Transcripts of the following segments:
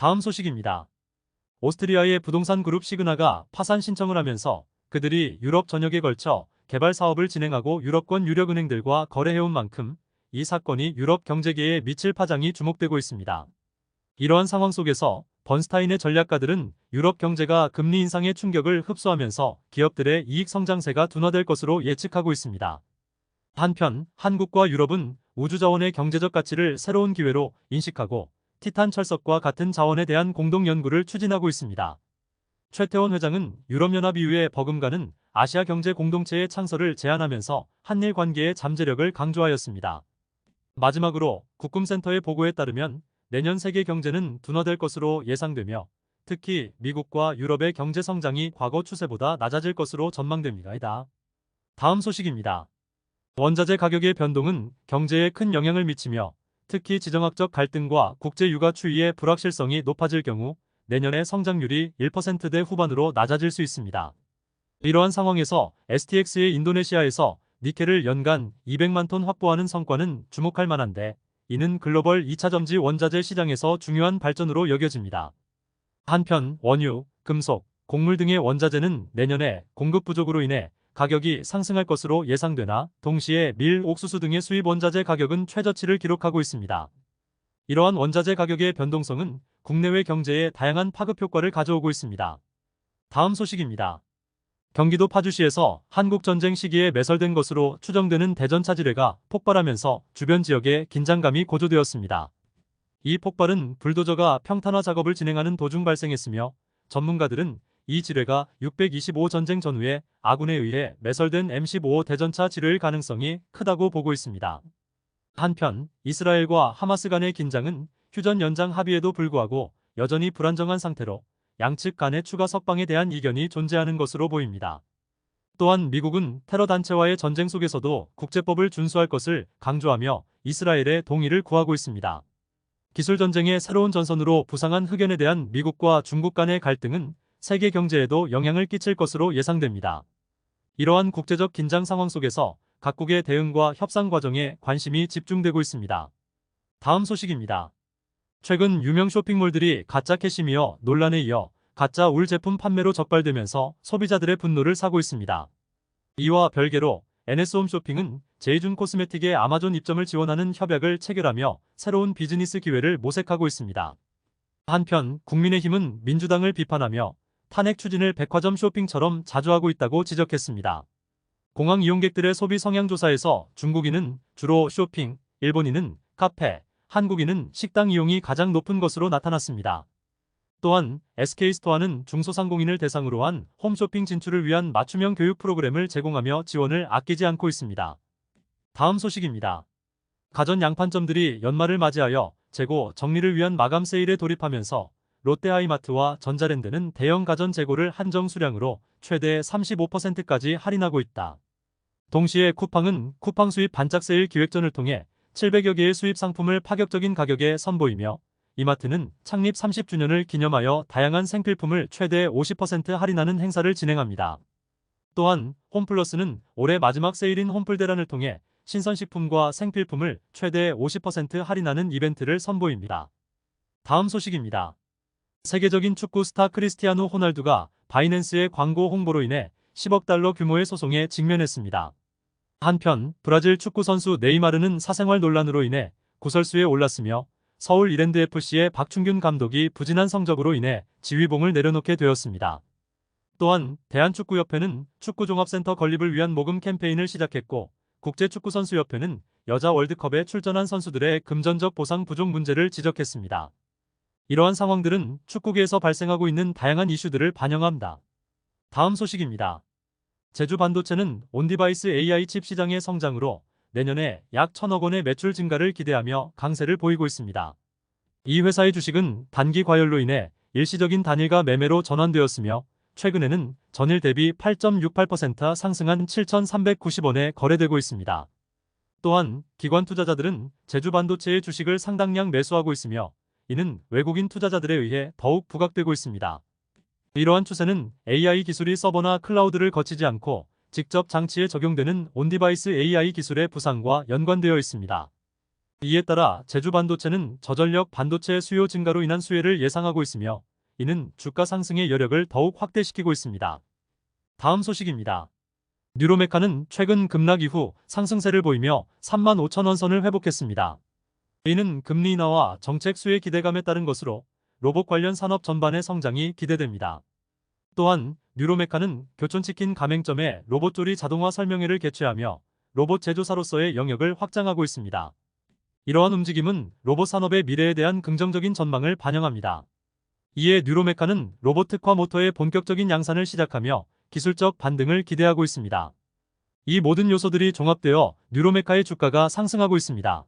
다음 소식입니다. 오스트리아의 부동산 그룹 시그나가 파산 신청을 하면서 그들이 유럽 전역에 걸쳐 개발 사업을 진행하고 유럽권 유력 은행들과 거래해온 만큼 이 사건이 유럽 경제계에 미칠 파장이 주목되고 있습니다. 이러한 상황 속에서 번스타인의 전략가들은 유럽 경제가 금리 인상의 충격을 흡수하면서 기업들의 이익 성장세가 둔화될 것으로 예측하고 있습니다. 한편 한국과 유럽은 우주자원의 경제적 가치를 새로운 기회로 인식하고 티탄 철석과 같은 자원에 대한 공동 연구를 추진하고 있습니다. 최태원 회장은 유럽연합 이후에 버금가는 아시아 경제 공동체의 창설을 제안하면서 한일 관계의 잠재력을 강조하였습니다. 마지막으로 국금센터의 보고에 따르면 내년 세계 경제는 둔화될 것으로 예상되며 특히 미국과 유럽의 경제 성장이 과거 추세보다 낮아질 것으로 전망됩니다. 다음 소식입니다. 원자재 가격의 변동은 경제에 큰 영향을 미치며 특히 지정학적 갈등과 국제 유가 추이의 불확실성이 높아질 경우 내년의 성장률이 1%대 후반으로 낮아질 수 있습니다. 이러한 상황에서 STX의 인도네시아에서 니켈을 연간 200만 톤 확보하는 성과는 주목할 만한데 이는 글로벌 2차 점지 원자재 시장에서 중요한 발전으로 여겨집니다. 한편 원유, 금속, 곡물 등의 원자재는 내년에 공급 부족으로 인해 가격이 상승할 것으로 예상되나 동시에 밀, 옥수수 등의 수입 원자재 가격은 최저치를 기록하고 있습니다. 이러한 원자재 가격의 변동성은 국내외 경제에 다양한 파급 효과를 가져오고 있습니다. 다음 소식입니다. 경기도 파주시에서 한국전쟁 시기에 매설된 것으로 추정되는 대전 차 지뢰가 폭발하면서 주변 지역에 긴장감이 고조되었습니다. 이 폭발은 불도저가 평탄화 작업을 진행하는 도중 발생했으며 전문가들은 이 지뢰가 625 전쟁 전후에 아군에 의해 매설된 M15 대전차 지뢰일 가능성이 크다고 보고 있습니다. 한편 이스라엘과 하마스 간의 긴장은 휴전 연장 합의에도 불구하고 여전히 불안정한 상태로 양측 간의 추가 석방에 대한 이견이 존재하는 것으로 보입니다. 또한 미국은 테러 단체와의 전쟁 속에서도 국제법을 준수할 것을 강조하며 이스라엘의 동의를 구하고 있습니다. 기술 전쟁의 새로운 전선으로 부상한 흑연에 대한 미국과 중국 간의 갈등은 세계 경제에도 영향을 끼칠 것으로 예상됩니다. 이러한 국제적 긴장 상황 속에서 각국의 대응과 협상 과정에 관심이 집중되고 있습니다. 다음 소식입니다. 최근 유명 쇼핑몰들이 가짜 캐시미어 논란에 이어 가짜 울 제품 판매로 적발되면서 소비자들의 분노를 사고 있습니다. 이와 별개로 NS홈 쇼핑은 제이준 코스메틱의 아마존 입점을 지원하는 협약을 체결하며 새로운 비즈니스 기회를 모색하고 있습니다. 한편 국민의힘은 민주당을 비판하며 탄핵 추진을 백화점 쇼핑처럼 자주 하고 있다고 지적했습니다. 공항 이용객들의 소비 성향 조사에서 중국인은 주로 쇼핑, 일본인은 카페, 한국인은 식당 이용이 가장 높은 것으로 나타났습니다. 또한 SK스토어는 중소상공인을 대상으로 한 홈쇼핑 진출을 위한 맞춤형 교육 프로그램을 제공하며 지원을 아끼지 않고 있습니다. 다음 소식입니다. 가전 양판점들이 연말을 맞이하여 재고 정리를 위한 마감 세일에 돌입하면서 롯데하이마트와 전자랜드는 대형 가전 재고를 한정 수량으로 최대 35%까지 할인하고 있다. 동시에 쿠팡은 쿠팡 수입 반짝 세일 기획전을 통해 700여 개의 수입 상품을 파격적인 가격에 선보이며 이마트는 창립 30주년을 기념하여 다양한 생필품을 최대 50% 할인하는 행사를 진행합니다. 또한 홈플러스는 올해 마지막 세일인 홈플대란을 통해 신선식품과 생필품을 최대 50% 할인하는 이벤트를 선보입니다. 다음 소식입니다. 세계적인 축구 스타 크리스티아노 호날두가 바이낸스의 광고 홍보로 인해 10억 달러 규모의 소송에 직면했습니다. 한편 브라질 축구 선수 네이마르는 사생활 논란으로 인해 구설수에 올랐으며 서울 이랜드FC의 박충균 감독이 부진한 성적으로 인해 지휘봉을 내려놓게 되었습니다. 또한 대한축구협회는 축구종합센터 건립을 위한 모금 캠페인을 시작했고 국제축구선수협회는 여자 월드컵에 출전한 선수들의 금전적 보상 부족 문제를 지적했습니다. 이러한 상황들은 축구계에서 발생하고 있는 다양한 이슈들을 반영합니다. 다음 소식입니다. 제주 반도체는 온디바이스 AI 칩 시장의 성장으로 내년에 약 천억 원의 매출 증가를 기대하며 강세를 보이고 있습니다. 이 회사의 주식은 단기 과열로 인해 일시적인 단일가 매매로 전환되었으며 최근에는 전일 대비 8.68% 상승한 7,390원에 거래되고 있습니다. 또한 기관 투자자들은 제주 반도체의 주식을 상당량 매수하고 있으며 이는 외국인 투자자들에 의해 더욱 부각되고 있습니다. 이러한 추세는 AI 기술이 서버나 클라우드를 거치지 않고 직접 장치에 적용되는 온디바이스 AI 기술의 부상과 연관되어 있습니다. 이에 따라 제주 반도체는 저전력 반도체 수요 증가로 인한 수혜를 예상하고 있으며 이는 주가 상승의 여력을 더욱 확대시키고 있습니다. 다음 소식입니다. 뉴로메카는 최근 급락 이후 상승세를 보이며 3만 5천원 선을 회복했습니다. 이는 금리 인하와 정책 수혜 기대감에 따른 것으로 로봇 관련 산업 전반의 성장이 기대됩니다. 또한 뉴로메카는 교촌치킨 가맹점에 로봇 조리 자동화 설명회를 개최하며 로봇 제조사로서의 영역을 확장하고 있습니다. 이러한 움직임은 로봇 산업의 미래에 대한 긍정적인 전망을 반영합니다. 이에 뉴로메카는 로봇 특화 모터의 본격적인 양산을 시작하며 기술적 반등을 기대하고 있습니다. 이 모든 요소들이 종합되어 뉴로메카의 주가가 상승하고 있습니다.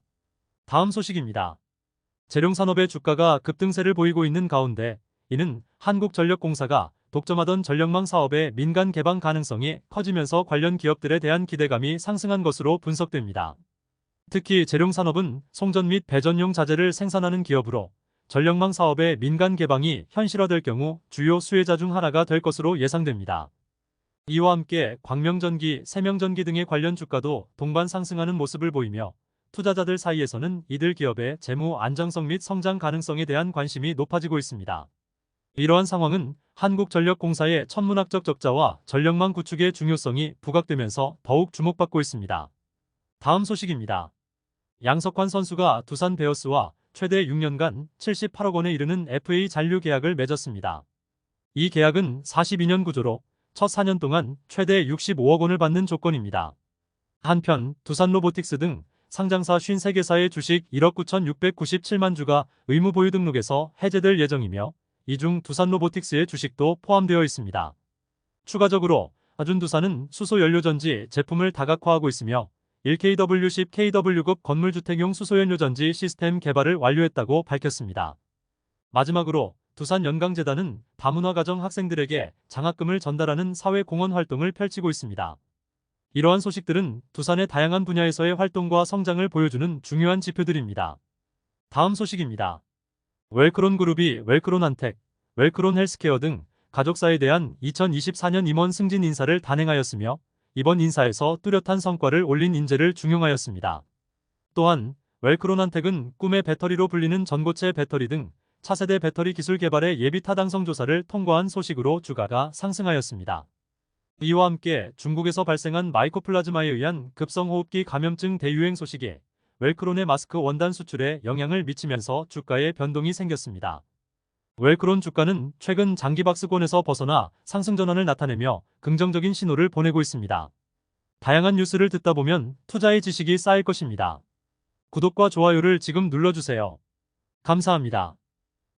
다음 소식입니다. 재룡산업의 주가가 급등세를 보이고 있는 가운데 이는 한국전력공사가 독점하던 전력망 사업의 민간 개방 가능성이 커지면서 관련 기업들에 대한 기대감이 상승한 것으로 분석됩니다. 특히 재룡산업은 송전 및 배전용 자재를 생산하는 기업으로 전력망 사업의 민간 개방이 현실화될 경우 주요 수혜자 중 하나가 될 것으로 예상됩니다. 이와 함께 광명전기, 세명전기 등의 관련 주가도 동반 상승하는 모습을 보이며 투자자들 사이에서는 이들 기업의 재무 안정성 및 성장 가능성에 대한 관심이 높아지고 있습니다. 이러한 상황은 한국전력공사의 천문학적 적자와 전력망 구축의 중요성이 부각되면서 더욱 주목받고 있습니다. 다음 소식입니다. 양석환 선수가 두산 베어스와 최대 6년간 78억 원에 이르는 FA 잔류 계약을 맺었습니다. 이 계약은 42년 구조로 첫 4년 동안 최대 65억 원을 받는 조건입니다. 한편 두산 로보틱스 등 상장사 53개사의 주식 1억 9,697만 주가 의무 보유 등록에서 해제될 예정이며 이중 두산 로보틱스의 주식도 포함되어 있습니다. 추가적으로 아준두산은 수소연료전지 제품을 다각화하고 있으며 1KW10 KW급 건물주택용 수소연료전지 시스템 개발을 완료했다고 밝혔습니다. 마지막으로 두산연강재단은 다문화 가정 학생들에게 장학금을 전달하는 사회공헌 활동을 펼치고 있습니다. 이러한 소식들은 두산의 다양한 분야에서의 활동과 성장을 보여주는 중요한 지표들입니다. 다음 소식입니다. 웰크론 그룹이 웰크론 한텍, 웰크론 헬스케어 등 가족사에 대한 2024년 임원 승진 인사를 단행하였으며 이번 인사에서 뚜렷한 성과를 올린 인재를 중용하였습니다. 또한 웰크론 한텍은 꿈의 배터리로 불리는 전고체 배터리 등 차세대 배터리 기술 개발의 예비 타당성 조사를 통과한 소식으로 주가가 상승하였습니다. 이와 함께 중국에서 발생한 마이코플라즈마에 의한 급성호흡기 감염증 대유행 소식이 웰크론의 마스크 원단 수출에 영향을 미치면서 주가에 변동이 생겼습니다. 웰크론 주가는 최근 장기 박스권에서 벗어나 상승 전환을 나타내며 긍정적인 신호를 보내고 있습니다. 다양한 뉴스를 듣다 보면 투자의 지식이 쌓일 것입니다. 구독과 좋아요를 지금 눌러주세요. 감사합니다.